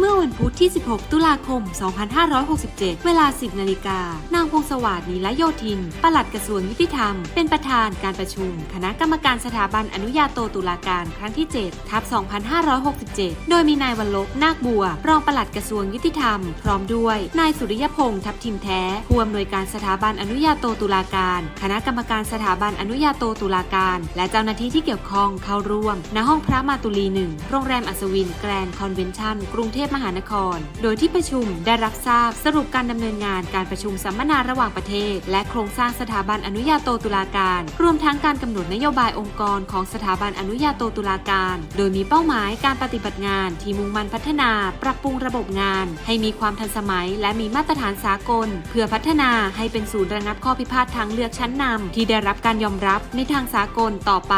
เมื่อวันพุธที่ 16 ตุลาคม 2567 เวลา 10 นาฬิกา นางพงศวาสนีละโยธิน ปลัดกระทรวงยุติธรรม เป็นประธานการประชุม คณะกรรมการสถาบันอนุญาโตตุลาการครั้งที่ 7 ทับ 2567 โดยมีนายวันลบนาคบัว รองปลัดกระทรวงยุติธรรม พร้อมด้วย นายสุริยพงษ์ทับทิมแท้ ผู้อำนวยการสถาบันอนุญาโตตุลาการ คณะกรรมการสถาบันอนุญาโตตุลาการ และเจ้าหน้าที่ที่เกี่ยวข้องเข้าร่วม ณ ห้องพระมาตุลีหนึ่ง โรงแรมอัศวินแกรนด์คอนเวนชั่น กรุงเทพมหานคร โดยที่ประชุมได้รับทราบสรุปการดำเนินงานการประชุมสัมมนาระหว่างประเทศ และโครงสร้างสถาบันอนุญาโตตุลาการ รวมทั้งการกำหนดนโยบายองค์กรของสถาบันอนุญาโตตุลาการ โดยมีเป้าหมายการปฏิบัติงานที่มุ่งมั่นพัฒนา ปรับปรุงระบบงาน ให้มีความทันสมัย และมีมาตรฐานสากล เพื่อพัฒนาให้เป็นศูนย์ระงับข้อพิพาททางเลือกชั้นนำที่ได้รับการยอมรับในทางสากลต่อไป